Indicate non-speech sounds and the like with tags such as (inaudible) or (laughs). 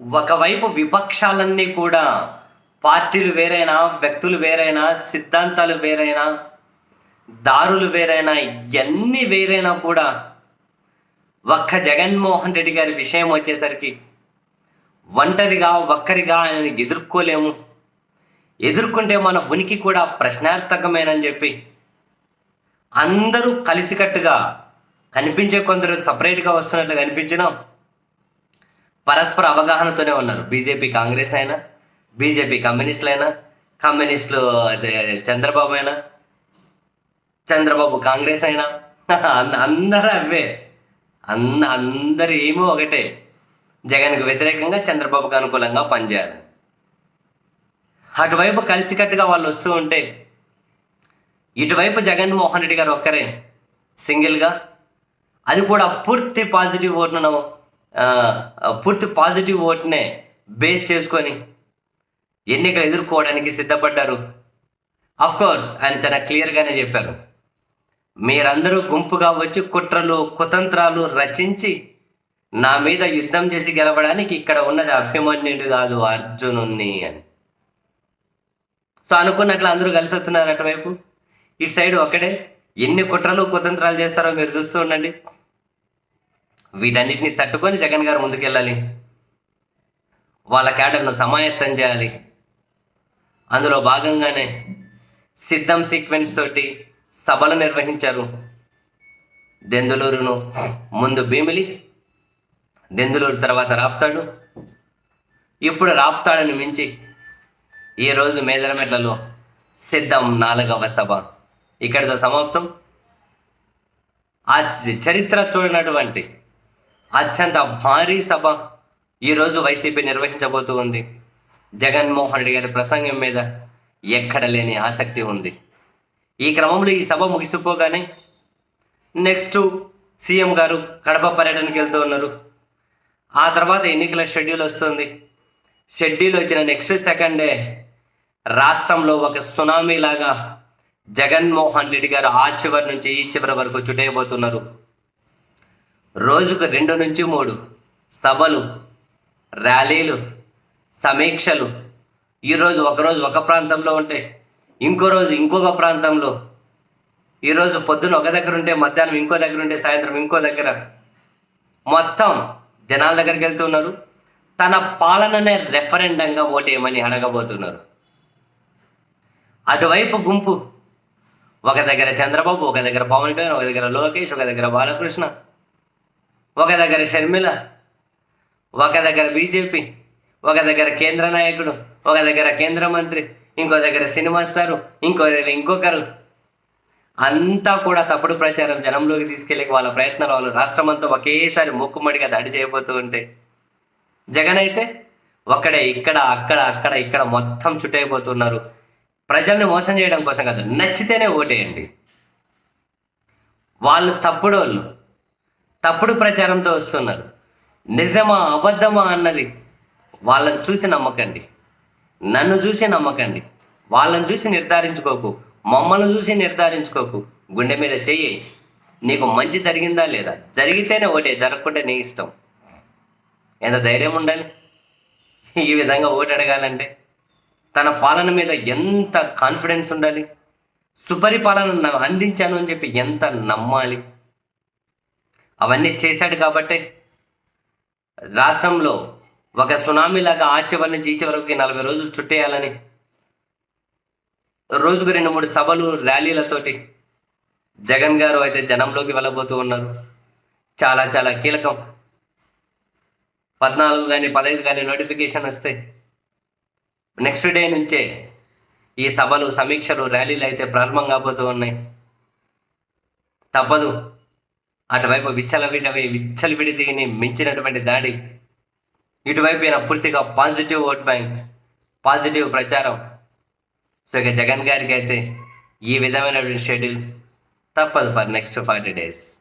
ఒకవైపు విపక్షాలన్నీ కూడా పార్టీలు వేరైనా వ్యక్తులు వేరైనా సిద్ధాంతాలు వేరైనా దారులు వేరైనా ఇవన్నీ వేరైనా కూడా ఒక్క జగన్మోహన్ రెడ్డి గారి విషయం వచ్చేసరికి ఒంటరిగా ఒక్కరిగా ఆయన ఎదుర్కోలేము. ఎదుర్కొంటే మన ఉనికి కూడా ప్రశ్నార్థకమేనని చెప్పి అందరూ కలిసికట్టుగా కనిపించే కొందరు సపరేట్గా వస్తున్నట్లు కనిపించినా. పరస్పర అవగాహనతోనే ఉన్నారు. బీజేపీ కాంగ్రెస్ అయినా బీజేపీ కమ్యూనిస్టులు అయినా కమ్యూనిస్టులు అదే చంద్రబాబు అయినా చంద్రబాబు కాంగ్రెస్ అయినా (laughs) అంద- అందరూ అవే. అంద అందరు ఏమో ఒకటే. జగన్కు వ్యతిరేకంగా చంద్రబాబుకు అనుకూలంగా పనిచేయాలి. అటువైపు కలిసికట్టుగా వాళ్ళు వస్తూ ఉంటే ఇటువైపు జగన్మోహన్ రెడ్డి గారు ఒక్కరే సింగిల్గా అది కూడా పూర్తి పాజిటివ్ ఓర్ను పూర్తి పాజిటివ్ ఓట్నే బేస్ చేసుకొని ఎన్నిక ఎదుర్కోవడానికి సిద్ధపడ్డారు. అఫ్ కోర్స్ ఆయన చాలా క్లియర్గానే చెప్పారు. మీరందరూ గుంపుగా వచ్చి కుట్రలు కుతంత్రాలు రచించి నా మీద యుద్ధం చేసి గెలవడానికి ఇక్కడ ఉన్నది అభిమన్యుడు కాదు అర్జునుణ్ణి అని. సో అనుకున్నట్లు అందరూ కలిసి వస్తున్నారు అటువైపు. ఇటు సైడ్ ఒక్కడే. ఎన్ని కుట్రలు కుతంత్రాలు చేస్తారో మీరు చూస్తూ ఉండండి. వీటన్నిటిని తట్టుకొని జగన్ గారు ముందుకెళ్ళాలి. వాళ్ళ క్యాడర్ను సమాయత్తం చేయాలి. అందులో భాగంగానే సిద్ధం సీక్వెన్స్ తోటి సభలు నిర్వహించారు. దెందులూరును ముందు భీమిలి దెందులూరు తర్వాత రాప్తాడు. ఇప్పుడు రాప్తాడని మించి ఈరోజు మేదరమెట్లలో సిద్ధం నాలుగవ సభ. ఇక్కడితో సమాప్తం. ఆ చరిత్ర చూడనటువంటి అత్యంత భారీ సభ ఈరోజు వైసీపీ నిర్వహించబోతూ ఉంది. జగన్మోహన్ రెడ్డి గారి ప్రసంగం మీద ఎక్కడ లేని ఆసక్తి ఉంది. ఈ క్రమంలో ఈ సభ ముగిసిపోగానే నెక్స్ట్ సీఎం గారు కడప పర్యటనకి వెళ్తూ ఉన్నారు. ఆ తర్వాత ఎన్నికల షెడ్యూల్ వస్తుంది. షెడ్యూల్ వచ్చిన నెక్స్ట్ సెకండే రాష్ట్రంలో ఒక సునామీ లాగా జగన్మోహన్ రెడ్డి గారు ఆ చివరి నుంచి ఈ చివరి వరకు చుట్టేయబోతున్నారు. రోజుకు రెండు నుంచి మూడు సభలు ర్యాలీలు సమీక్షలు. ఈరోజు ఒకరోజు ఒక ప్రాంతంలో ఉంటే ఇంకో రోజు ఇంకొక ప్రాంతంలో. ఈరోజు పొద్దున ఒక దగ్గర ఉంటే మధ్యాహ్నం ఇంకో దగ్గర ఉంటే సాయంత్రం ఇంకో దగ్గర. మొత్తం జనాల దగ్గరికి వెళ్తున్నారు తన పాలననే రెఫరెండంగా ఓటేయమని అడగబోతున్నారు. అటువైపు గుంపు. ఒక దగ్గర చంద్రబాబు ఒక దగ్గర పవన్ కళ్యాణ్ ఒక దగ్గర లోకేష్ ఒక దగ్గర బాలకృష్ణ. ఒక దగ్గర షర్మిల ఒక దగ్గర బీజేపీ ఒక దగ్గర కేంద్ర నాయకుడు ఒక దగ్గర కేంద్ర మంత్రి ఇంకో దగ్గర సినిమా స్టారు ఇంకో దగ్గర ఇంకొకరు. అంతా కూడా తప్పుడు ప్రచారం జనంలోకి తీసుకెళ్ళి వాళ్ళ ప్రయత్నాలు వాళ్ళు రాష్ట్రం అంతా ఒకేసారి మొక్కుమడిగా దాడి చేయబోతూ ఉంటే. జగన్ అయితే ఒక్కడే ఇక్కడ అక్కడ అక్కడ ఇక్కడ మొత్తం చుట్టైపోతున్నారు ప్రజల్ని మోసం చేయడం కోసం కాదు నచ్చితేనే ఓటేయండి. వాళ్ళు తప్పుడు వాళ్ళు తప్పుడు ప్రచారంతో వస్తున్నారు. నిజమా అబద్ధమా అన్నది వాళ్ళని చూసి నమ్మకండి. నన్ను చూసి నమ్మకండి. వాళ్ళని చూసి నిర్ధారించుకోకు. మమ్మల్ని చూసి నిర్ధారించుకోకు. గుండె మీద చెయ్యి. నీకు మంచి జరిగిందా లేదా? జరిగితేనే ఓటే జరగకుంటే నీ ఇష్టం. ఎంత ధైర్యం ఉండాలి? ఈ విధంగా ఓటు అడగాలంటే తన పాలన మీద ఎంత కాన్ఫిడెన్స్ ఉండాలి? సుపరిపాలన అందించాను అని చెప్పి ఎంత నమ్మాలి? అవన్నీ చేశాడు కాబట్టి రాష్ట్రంలో ఒక సునామీ లాగా ఆ చివరి నుంచి నలభై రోజులు చుట్టేయాలని రోజుకు రెండు మూడు సభలు ర్యాలీలతోటి జగన్ గారు అయితే జనంలోకి వెళ్ళబోతూ ఉన్నారు. చాలా చాలా కీలకం. పద్నాలుగు కానీ పదహైదు కానీ నోటిఫికేషన్ వస్తే నెక్స్ట్ డే నుంచే ఈ సభలు సమీక్షలు ర్యాలీలు అయితే ప్రారంభం కాబోతూ ఉన్నాయి. తప్పదు. అటువైపు విచ్చలవిడవి విచ్చలవిడిదిని మించినటువంటి దాడి. ఇటువైపు ఈయన పూర్తిగా పాజిటివ్ ఓట్ బ్యాంక్ పాజిటివ్ ప్రచారం. సో ఇక జగన్ గారికి అయితే ఈ విధమైనటువంటి షెడ్యూల్ తప్పదు ఫర్ నెక్స్ట్ ఫార్టీ డేస్.